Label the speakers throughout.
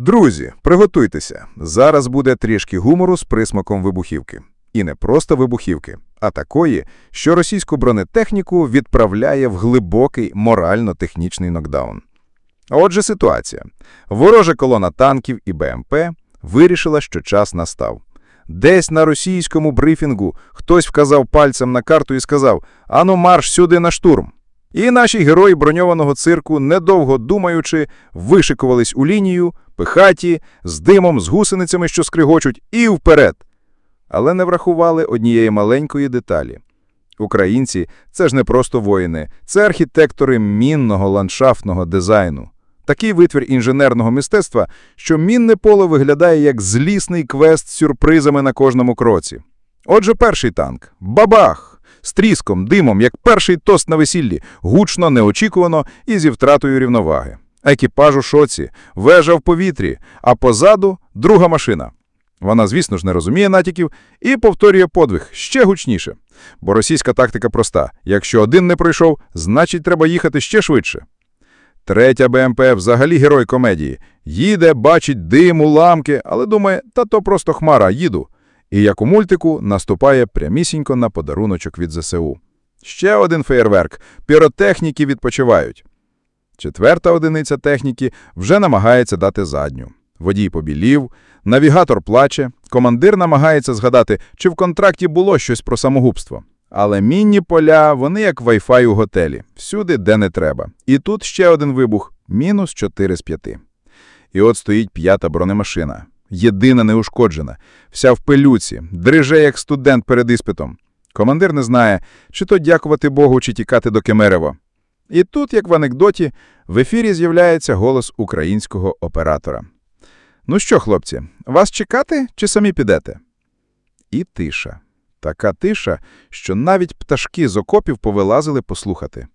Speaker 1: Друзі, приготуйтеся. Зараз буде трішки гумору з присмаком вибухівки. І не просто вибухівки, а такої, що російську бронетехніку відправляє в глибокий морально-технічний нокдаун. Отже, ситуація. Ворожа колона танків і БМП вирішила, що час настав. Десь на російському брифінгу хтось вказав пальцем на карту і сказав «Ану марш сюди на штурм». І наші герої броньованого цирку, недовго думаючи, вишикувались у лінію, пихаті, з димом, з гусеницями, що скригочуть, і вперед. Але не врахували однієї маленької деталі. Українці – це ж не просто воїни, це архітектори мінного ландшафтного дизайну. Такий витвір інженерного мистецтва, що мінне поле виглядає як злісний квест з сюрпризами на кожному кроці. Отже, перший танк – бабах! З тріском, димом, як перший тост на весіллі, гучно, неочікувано і зі втратою рівноваги. Екіпаж у шоці, вежа в повітрі, а позаду – друга машина. Вона, звісно ж, не розуміє натяків і повторює подвиг ще гучніше. Бо російська тактика проста – якщо один не пройшов, значить треба їхати ще швидше. Третя БМП взагалі герой комедії. Їде, бачить дим, уламки, але думає, та то просто хмара, їду. І як у мультику наступає прямісінько на подаруночок від ЗСУ. Ще один феєрверк. Піротехніки відпочивають. Четверта одиниця техніки вже намагається дати задню. Водій побілів, навігатор плаче, командир намагається згадати, чи в контракті було щось про самогубство. Але мінні поля, вони як Wi-Fi у готелі, всюди, де не треба. І тут ще один вибух – мінус 4 з 5. І от стоїть п'ята бронемашина. Єдина неушкоджена, вся в пилюці, дриже як студент перед іспитом. Командир не знає, чи то дякувати Богу, чи тікати до Кемерево. І тут, як в анекдоті, в ефірі з'являється голос українського оператора. «Ну що, хлопці, вас чекати чи самі підете?» І тиша. Така тиша, що навіть пташки з окопів повилазили послухати.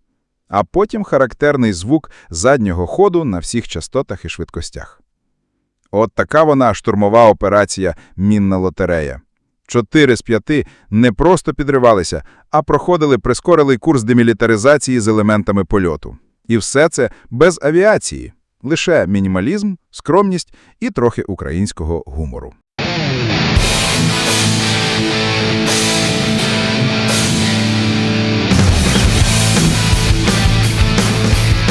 Speaker 1: А потім характерний звук заднього ходу на всіх частотах і швидкостях. От така вона штурмова операція «Мінна лотерея». Чотири з п'яти не просто підривалися, а проходили прискорений курс демілітаризації з елементами польоту. І все це без авіації. Лише мінімалізм, скромність і трохи українського гумору.